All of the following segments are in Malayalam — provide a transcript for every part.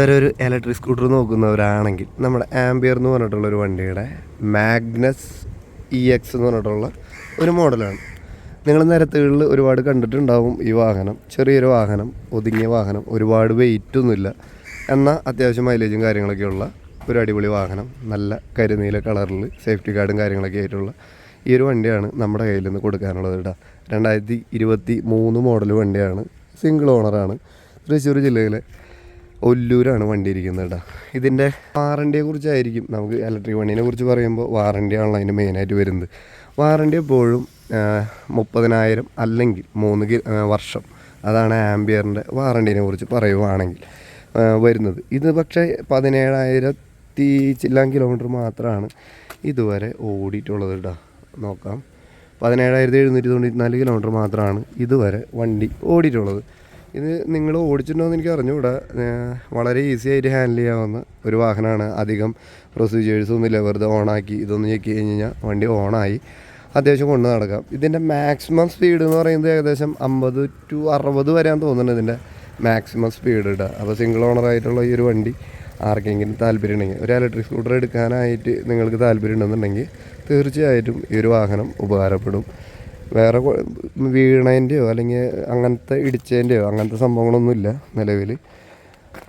ഒരു ഇലക്ട്രിക് സ്കൂട്ടർ നോക്കുന്നവരാണെങ്കിൽ നമ്മുടെ ആംബിയർ എന്ന് പറഞ്ഞിട്ടുള്ള ഒരു വണ്ടിയുടെ മാഗ്നസ് ഇ എക്സ് എന്ന് പറഞ്ഞിട്ടുള്ള ഒരു മോഡലാണ്. നിങ്ങൾ നിരത്തുകളിൽ ഒരുപാട് കണ്ടിട്ടുണ്ടാവും ഈ വാഹനം. ചെറിയൊരു വാഹനം ഒതുങ്ങിയ വാഹനം ഒരുപാട് വെയിറ്റ് ഒന്നുമില്ല. എന്നാൽ അത്യാവശ്യം മൈലേജും കാര്യങ്ങളൊക്കെയുള്ള ഒരു അടിപൊളി വാഹനം. നല്ല കരുനീല കളറിൽ സേഫ്റ്റി ഗാർഡും കാര്യങ്ങളൊക്കെ ആയിട്ടുള്ള ഈ ഒരു വണ്ടിയാണ് നമ്മുടെ കയ്യിൽ നിന്ന് കൊടുക്കാനുള്ളത് കേട്ടോ. രണ്ടായിരത്തി ഇരുപത്തി മൂന്ന് മോഡൽ വണ്ടിയാണ്. സിംഗിൾ ഓണറാണ് തൃശ്ശൂർ ജില്ലയിലെ ഒല്ലൂരാണ് വണ്ടി ഇരിക്കുന്നത് കേട്ടോ ഇതിന്റെ വാറണ്ടിയെ കുറിച്ചായിരിക്കും നമുക്ക് ഇലക്ട്രിക് വണ്ടിനെ കുറിച്ച് പറയുമ്പോൾ വാറണ്ടി ആണല്ലോ അതിന് മെയിനായിട്ട് വരുന്നത്. വാറണ്ടി എപ്പോഴും മുപ്പതിനായിരം അല്ലെങ്കിൽ മൂന്ന് വർഷം അതാണ് ആംബിയറിന്റെ വാറണ്ടീനെ കുറിച്ച് പറയുവാണെങ്കിൽ വരുന്നത്. ഇത് പക്ഷേ പതിനേഴായിരത്തി ചില്ലാം കിലോമീറ്റർ മാത്രമാണ് ഇതുവരെ ഓടിയിട്ടുള്ളത് കേട്ടോ നോക്കാം. പതിനേഴായിരത്തി എഴുന്നൂറ്റി തൊണ്ണൂറ്റി നാല് കിലോമീറ്റർ മാത്രമാണ് ഇതുവരെ വണ്ടി ഓടിയിട്ടുള്ളത്. ഇത് നിങ്ങൾ ഓടിച്ചിട്ടുണ്ടോയെന്ന് എനിക്ക് അറിഞ്ഞുകൂടാ. വളരെ ഈസി ആയിട്ട് ഹാൻഡിൽ ചെയ്യാവുന്ന ഒരു വാഹനമാണ്. അധികം പ്രൊസീജിയേഴ്സ് ഒന്നുമില്ല വെറുതെ ഓണാക്കി ഇതൊന്ന് ചെക്ക് കഴിഞ്ഞ് കഴിഞ്ഞാൽ വണ്ടി ഓണായി അത്യാവശ്യം കൊണ്ട് നടക്കാം. ഇതിന്റെ മാക്സിമം സ്പീഡ് എന്ന് പറയുന്നത് ഏകദേശം അമ്പത് ടു അറുപത് വരെയാന്ന് തോന്നുന്നത് ഇതിന്റെ മാക്സിമം സ്പീഡ് ഇടുക അപ്പോൾ സിംഗിൾ ഓണർ ആയിട്ടുള്ള ഈ ഒരു വണ്ടി ആർക്കെങ്കിലും താല്പര്യം ഉണ്ടെങ്കിൽ ഒരു ഇലക്ട്രിക് സ്കൂട്ടർ എടുക്കാനായിട്ട് നിങ്ങൾക്ക് താല്പര്യം ഉണ്ടെന്നുണ്ടെങ്കിൽ തീർച്ചയായിട്ടും ഈ ഒരു വാഹനം ഉപകാരപ്പെടും. വേറെ വീണതിന്റെയോ അല്ലെങ്കിൽ അങ്ങനത്തെ ഇടിച്ചതിന്റെയോ അങ്ങനത്തെ സംഭവങ്ങളൊന്നുമില്ല നിലവിൽ.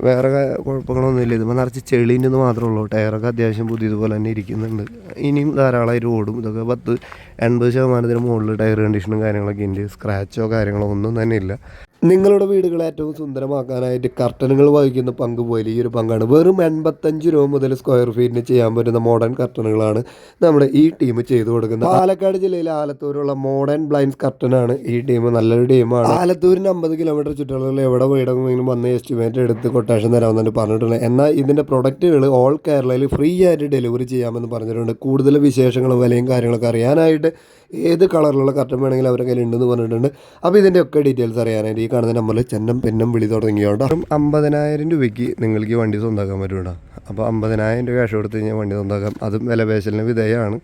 വേറെ കുഴപ്പങ്ങളൊന്നുമില്ല. ഇതിപ്പോൾ നിറച്ച് ചെളീന്റെ മാത്രമേ ഉള്ളൂ. ടയറൊക്കെ അത്യാവശ്യം പുതിയതുപോലെ തന്നെ ഇരിക്കുന്നുണ്ട്. ഇനിയും ധാരാളമായിട്ട് ഓടും. ഇതൊക്കെ പത്ത് എൺപത് ശതമാനത്തിന് മുകളിൽ ടയർ കണ്ടീഷനും കാര്യങ്ങളൊക്കെ ഉണ്ട്. സ്ക്രാച്ചോ കാര്യങ്ങളോ ഒന്നും തന്നെ ഇല്ല. നിങ്ങളുടെ വീടുകൾ ഏറ്റവും സുന്ദരമാക്കാനായിട്ട് കർട്ടനുകൾ വഹിക്കുന്ന പങ്ക് പോലെ ഈ ഒരു പങ്കാണ്. വെറും എൺപത്തഞ്ച് രൂപ മുതൽ സ്ക്വയർ ഫീറ്റിന് ചെയ്യാൻ പറ്റുന്ന മോഡേൺ കർട്ടനുകളാണ് നമ്മുടെ ഈ ടീം ചെയ്തു കൊടുക്കുന്നത്. പാലക്കാട് ജില്ലയിലെ ആലത്തൂരുള്ള മോഡേൺ ബ്ലൈൻഡ്സ് കർട്ടനാണ് ഈ ടീം നല്ലൊരു ടീമാണ് ആലത്തൂരിന് അമ്പത് കിലോമീറ്റർ ചുറ്റളവിൽ എവിടെ വീടെങ്കിലും വന്ന് എസ്റ്റിമേറ്റ് എടുത്ത് കൊട്ടേഷൻ തരാമെന്നാണ് പറഞ്ഞിട്ടുണ്ട്. എന്നാൽ ഇതിന്റെ പ്രൊഡക്റ്റുകൾ ഓൾ കേരളയിൽ ഫ്രീ ആയിട്ട് ഡെലിവറി ചെയ്യാമെന്ന് പറഞ്ഞിട്ടുണ്ട്. കൂടുതൽ വിശേഷങ്ങളും വിലയും കാര്യങ്ങളൊക്കെ അറിയാനായിട്ട് ഏത് കളറിലുള്ള കർട്ടൻ വേണമെങ്കിലും അവരുടെ കയ്യിൽ ഉണ്ടെന്ന് പറഞ്ഞിട്ടുണ്ട്. അപ്പോൾ ഇതിന്റെ ഒക്കെ ഡീറ്റെയിൽസ് അറിയാനായിട്ട് കാണുന്ന നമ്പറിൽ ചെന്നം പെന്നം വിളി തുടങ്ങിയോട്ടോ. അപ്പം അമ്പതിനായിരം രൂപയ്ക്ക് നിങ്ങൾക്ക് വണ്ടി സ്വന്തമാക്കാൻ പറ്റൂടാ. അപ്പോൾ അമ്പതിനായിരം രൂപ ക്യാഷ് കൊടുത്ത് കഴിഞ്ഞാൽ വണ്ടി സ്വന്തമാക്കാം. അതും വിലപേശലിന് വിധേയമാണ്.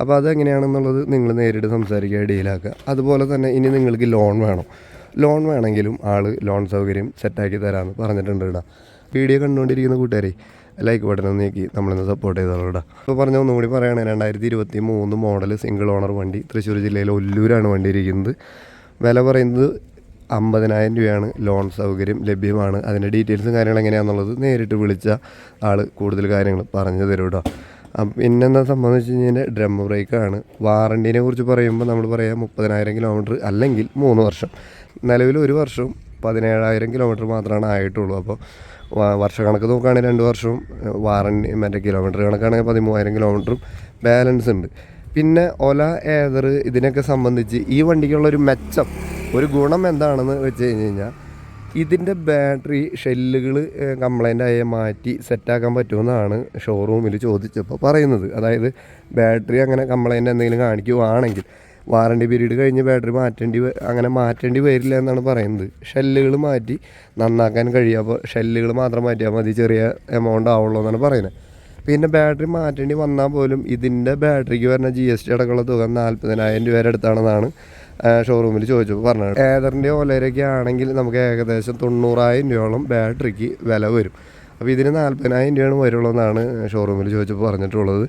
അപ്പോൾ അതെങ്ങനെയാണെന്നുള്ളത് നിങ്ങൾ നേരിട്ട് സംസാരിക്കുക ഡീലാക്കുക അതുപോലെ തന്നെ ഇനി നിങ്ങൾക്ക് ലോൺ വേണം. ലോൺ വേണമെങ്കിലും ആൾ ലോൺ സൗകര്യം സെറ്റാക്കി തരാമെന്ന് പറഞ്ഞിട്ടുണ്ട് കേട്ടോ. വീഡിയോ കണ്ടുകൊണ്ടിരിക്കുന്ന കൂട്ടുകാരെ ലൈക്ക് ബട്ടൺ ഒന്ന് നീക്കി നമ്മളിന്ന് സപ്പോർട്ട് ചെയ്തോളൂടാ. ഇപ്പോൾ പറഞ്ഞ ഒന്നും കൂടി പറയുകയാണ് രണ്ടായിരത്തി ഇരുപത്തി മൂന്ന് മോഡൽ സിംഗിൾ ഓണർ വണ്ടി തൃശ്ശൂർ ജില്ലയിലെ ഒല്ലൂരാണ് വണ്ടി ഇരിക്കുന്നത് വില പറയുന്നത് അമ്പതിനായിരം രൂപയാണ് ലോൺ സൗകര്യം ലഭ്യമാണ്. അതിന്റെ ഡീറ്റെയിൽസും കാര്യങ്ങളും എങ്ങനെയാണെന്നുള്ളത് നേരിട്ട് വിളിച്ച ആൾ കൂടുതൽ കാര്യങ്ങൾ പറഞ്ഞു തരും കേട്ടോ. പിന്നെന്താ സംബന്ധിച്ച് കഴിഞ്ഞാൽ ഡ്രം ബ്രേക്കാണ് വാറണ്ടീനെ കുറിച്ച് പറയുമ്പോൾ നമ്മൾ പറയാം മുപ്പതിനായിരം കിലോമീറ്റർ അല്ലെങ്കിൽ മൂന്ന് വർഷം. നിലവിൽ ഒരു വർഷവും പതിനേഴായിരം കിലോമീറ്റർ മാത്രമാണ് ആയിട്ടുള്ളൂ. അപ്പോൾ വർഷ വർഷക്കണക്ക് നോക്കുകയാണെങ്കിൽ രണ്ട് വർഷവും വാറണ്ടി മറ്റേ കിലോമീറ്റർ കണക്കാണെങ്കിൽ പതിമൂവായിരം കിലോമീറ്ററും ബാലൻസ് ഉണ്ട്. പിന്നെ ഒല ഏതർ ഇതിനൊക്കെ സംബന്ധിച്ച് ഈ വണ്ടിക്കുള്ളൊരു മെച്ചം ഒരു ഗുണം എന്താണെന്ന് വെച്ച് കഴിഞ്ഞ് കഴിഞ്ഞാൽ ഇതിന്റെ ബാറ്ററി ഷെല്ലുകൾ കംപ്ലൈന്റ് ആയ മാറ്റി സെറ്റാക്കാൻ പറ്റുമെന്നാണ് ഷോറൂമിൽ ചോദിച്ചപ്പോൾ പറയുന്നത്. അതായത് ബാറ്ററി അങ്ങനെ കംപ്ലൈന്റ് എന്തെങ്കിലും കാണിക്കുവാണെങ്കിൽ വാറണ്ടി പീരീഡ് കഴിഞ്ഞ് ബാറ്ററി മാറ്റേണ്ടി അങ്ങനെ മാറ്റേണ്ടി വരില്ല എന്നാണ് പറയുന്നത്. ഷെല്ലുകൾ മാറ്റി നന്നാക്കാൻ കഴിയും അപ്പോൾ ഷെല്ലുകൾ മാത്രം മാറ്റിയാൽ മതി ചെറിയ എമൗണ്ട് ആവുള്ളൂ എന്നാണ് പറയുന്നത്. പിന്നെ ബാറ്ററി മാറ്റേണ്ടി വന്നാൽ പോലും ഇതിന്റെ ബാറ്ററിക്ക് വരുന്ന ജി എസ് ടി അടക്കമുള്ള തുക നാൽപ്പതിനായിരം രൂപയുടെ അടുത്താണെന്നാണ് ഷോറൂമിൽ ചോദിച്ചപ്പോൾ പറഞ്ഞത് ഏതറിന്റെ ഓലയിലൊക്കെ ആണെങ്കിൽ നമുക്ക് ഏകദേശം തൊണ്ണൂറായിരം രൂപയോളം ബാറ്ററിക്ക് വില വരും. അപ്പോൾ ഇതിന് നാൽപ്പതിനായിരം രൂപയാണ് വരുള്ളൂ എന്നാണ് ഷോറൂമിൽ ചോദിച്ചപ്പോൾ പറഞ്ഞിട്ടുള്ളത്.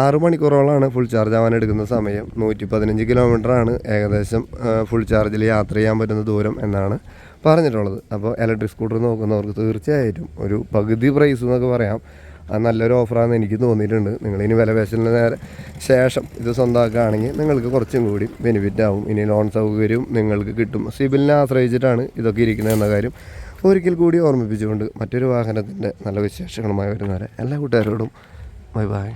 ആറ് മണിക്കൂറോളമാണ് ഫുൾ ചാർജ് ആവാൻ എടുക്കുന്ന സമയം. നൂറ്റി പതിനഞ്ച് കിലോമീറ്ററാണ് ഏകദേശം ഫുൾ ചാർജിൽ യാത്ര ചെയ്യാൻ പറ്റുന്ന ദൂരം എന്നാണ് പറഞ്ഞിട്ടുള്ളത്. അപ്പോൾ ഇലക്ട്രിക് സ്കൂട്ടർ നോക്കുന്നവർക്ക് തീർച്ചയായിട്ടും ഒരു പകുതി പ്രൈസ് എന്നൊക്കെ പറയാം. അത് നല്ലൊരു ഓഫറാണെന്ന് എനിക്ക് തോന്നിയിട്ടുണ്ട്. നിങ്ങൾ ഇനി വില പേശലിന് നേരെ ശേഷം ഇത് സ്വന്തമാക്കുകയാണെങ്കിൽ നിങ്ങൾക്ക് കുറച്ചും കൂടി ബെനിഫിറ്റ് ആവും. ഇനി ലോൺ സൗകര്യവും നിങ്ങൾക്ക് കിട്ടും. സിബിലിനെ ആശ്രയിച്ചിട്ടാണ് ഇതൊക്കെ ഇരിക്കുന്നത് എന്ന കാര്യം ഒരിക്കൽ കൂടി ഓർമ്മിപ്പിച്ചുകൊണ്ട് മറ്റൊരു വാഹനത്തിന്റെ നല്ല വിശേഷങ്ങളുമായി വരുന്നവരെ എല്ലാ കൂട്ടുകാരോടും ബൈ ബൈ